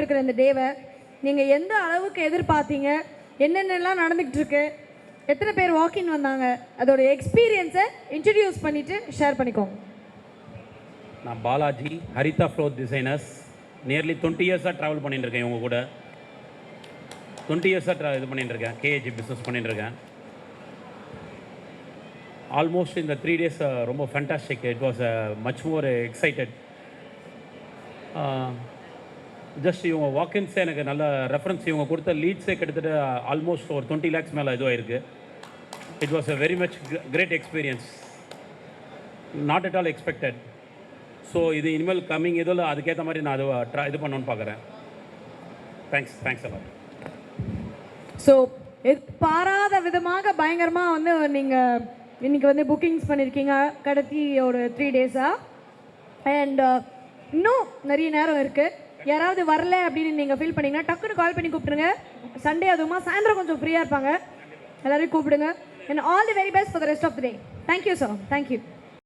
இருக்கிற இந்த டேவை நீங்கள் எந்த அளவுக்கு எதிர்பார்த்தீங்க? என்னென்னலாம் நடந்துக்கிட்டு இருக்கு எத்தனை பேர் வாக்கின் வந்தாங்க? அதோட எக்ஸ்பீரியன்ஸை இன்ட்ரடியூஸ் பண்ணிவிட்டு ஷேர் பண்ணிக்கோங்க. நான் Balaji Haritha floweth designers nearly twenty இயர்ஸாக ட்ராவல் பண்ணிட்டு இருக்கேன் இவங்க கூட. டுவெண்ட்டி இயர்ஸாக ட்ரா இது பண்ணிட்டு இருக்கேன் கேஏஜி பிஸ்னஸ் பண்ணிட்டு இருக்கேன் ஆல்மோஸ்ட் இந்த த்ரீ டேஸ் ரொம்ப fantastic it was much more excited just இவங்க வாக்கின்ஸே எனக்கு நல்ல ரெஃபரன்ஸ் இவங்க கொடுத்த லீட்ஸே கிட்டத்தட்ட ஆல்மோஸ்ட் ஒரு டுவெண்ட்டி லேக்ஸ் மேலே இதுவாயிருக்கு it was a very much great experience not at all expected so இது இனிமேல் கம்மிங் இதில் அதுக்கேற்ற மாதிரி நான் அது ட்ரை இது பண்ணணும்னு பார்க்குறேன் thanks thanks a lot so பாராத விதமாக பயங்கரமாக வந்து நீங்கள் இன்னைக்கு வந்து புக்கிங்ஸ் பண்ணியிருக்கீங்க கடைசி ஒரு த்ரீ டேஸாக அண்ட் இன்னும் நிறைய நேரம் இருக்குது யாராவது வரல அப்படின்னு நீங்கள் ஃபீல் பண்ணிங்கன்னா டக்குன்னு கால் பண்ணி கூப்பிடுங்க சண்டே அதுவுமா சாயந்தரம் கொஞ்சம் ஃப்ரீயாக இருப்பாங்க. எல்லாரையும் கூப்பிடுங்க. And all the very best for the rest of the day thank you sir thank you